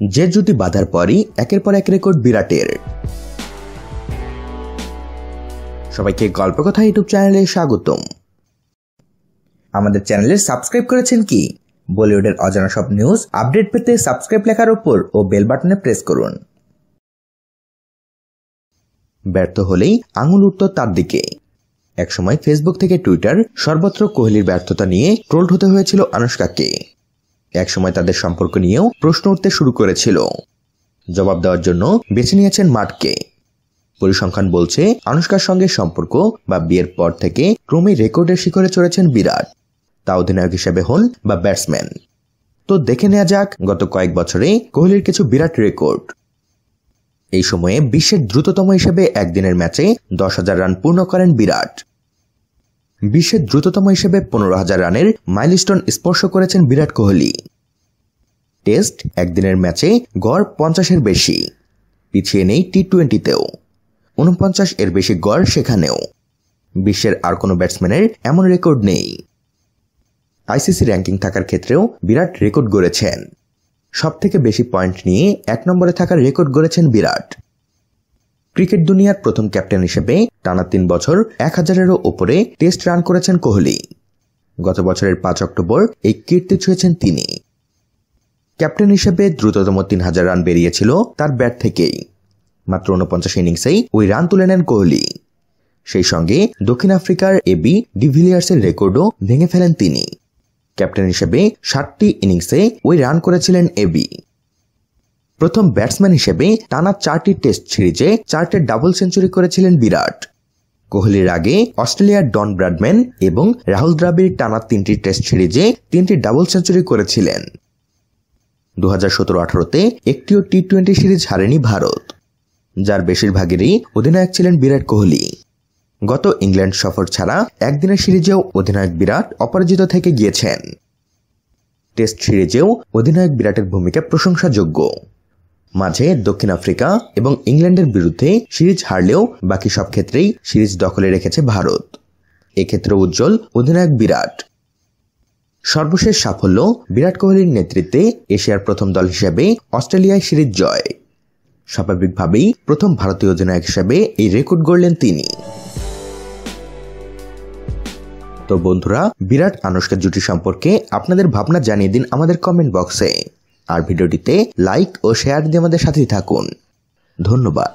যে জুটি বাঁধার পরই একের পর এক রেকর্ড বিরাটের। সবাইকে গল্প কথা ইউটিউব চ্যানেলে স্বাগতম। আমাদের চ্যানেলে সাবস্ক্রাইব করেছেন কি? বলিউডের অজানা সব নিউজ, আপডেট পেতে সাবস্ক্রাইব লেখার উপর ও বেল বাটনে প্রেস করুন। ব্যর্থ হলেই আঙুল উঠত তার দিকে। একসময় ফেসবুক থেকে টুইটার সর্বত্র কোহলির ব্যর্থতা নিয়ে ট্রোলড হতে হয়েছিল আনুষ্কাকে। একসময় তাদের সম্পর্ক নিয়েও প্রশ্ন উঠতে শুরু করেছিল। জবাব দেওয়ার জন্য বেছে নিয়েছেন মাঠকে। পরিসংখ্যান বলছে, আনুষ্কার সঙ্গে সম্পর্ক বা বিয়ের পর থেকে ক্রমে রেকর্ডের শিখরে চড়েছেন বিরাট। তা অধিনায়ক হিসেবে হন বা ব্যাটসম্যান। তো দেখে নেওয়া যাক, গত কয়েক বছরে কোহলির কিছু বিরাট রেকর্ড। এই সময়ে বিশ্বের দ্রুততম হিসেবে একদিনের ম্যাচে দশ হাজার রান পূর্ণ করেন বিরাট। বিশ্বের দ্রুততম হিসেবে পনেরো হাজার রানের মাইলস্টোন স্পর্শ করেছেন বিরাট কোহলি। টেস্ট একদিনের ম্যাচে গড় পঞ্চাশের বেশি, পিছিয়ে নেই টি টোয়েন্টিতেও উনপঞ্চাশ এর বেশি গড় সেখানেও। বিশ্বের আর কোনো ব্যাটসম্যানের এমন রেকর্ড নেই। আইসিসি র্যাঙ্কিং থাকার ক্ষেত্রেও বিরাট রেকর্ড গড়েছেন। সবথেকে বেশি পয়েন্ট নিয়ে এক নম্বরে থাকার রেকর্ড গড়েছেন বিরাট। ক্রিকেট দুনিয়ার প্রথম ক্যাপ্টেন হিসেবে টানা তিন বছর, এক হাজারেরও ওপরে টেস্ট রান করেছেন কোহলি। গত বছরের পাঁচ অক্টোবর এই কীর্তি ছুঁয়েছেন তিনি। ক্যাপ্টেন হিসেবে দ্রুততম তিন হাজার রান বেরিয়েছিল তার ব্যাট থেকেই। মাত্র উনপঞ্চাশ ইনিংসেই ওই রান তুলে নেন কোহলি। সেই সঙ্গে দক্ষিণ আফ্রিকার এবি ডিভিলিয়ার্সের রেকর্ডও ভেঙে ফেলেন তিনি। ক্যাপ্টেন হিসেবে ষাটটি ইনিংসে ওই রান করেছিলেন এবি প্রথম ব্যাটসম্যান হিসেবে টানা চারটি টেস্ট সিরিজে চারটে ডাবল সেঞ্চুরি করেছিলেন বিরাট। কোহলির আগে অস্ট্রেলিয়ার ডন ব্র্যাডম্যান এবং রাহুল দ্রাবিড় টানা তিনটি টেস্ট সিরিজে তিনটি ডাবল সেঞ্চুরি করেছিলেন। দু হাজার সতেরো আঠারোতে একটিও টি টোয়েন্টি সিরিজ হারেনি ভারত, যার বেশিরভাগেরই অধিনায়ক ছিলেন বিরাট কোহলি। গত ইংল্যান্ড সফর ছাড়া একদিনের সিরিজেও অধিনায়ক বিরাট অপরাজিত থেকে গিয়েছেন। টেস্ট সিরিজেও অধিনায়ক বিরাটের ভূমিকা প্রশংসাযোগ্য। মাঝে দক্ষিণ আফ্রিকা এবং ইংল্যান্ডের বিরুদ্ধে সিরিজ হারলেও বাকি সব ক্ষেত্রেই সিরিজ দখলে রেখেছে ভারত। এক্ষেত্রে উজ্জ্বল অধিনায়ক বিরাট। সর্বশেষ সাফল্য বিরাট কোহলির নেতৃত্বে এশিয়ার প্রথম দল হিসেবে অস্ট্রেলিয়ায় সিরিজ জয়। স্বাভাবিকভাবেই প্রথম ভারতীয় অধিনায়ক হিসেবে এই রেকর্ড গড়লেন তিনি। তো বন্ধুরা, বিরাট আনুষ্কা জুটি সম্পর্কে আপনাদের ভাবনা জানিয়ে দিন আমাদের কমেন্ট বক্সে আর ভিডিওটিতে লাইক ও শেয়ার দিয়ে আমাদের সাথেই থাকুন। ধন্যবাদ।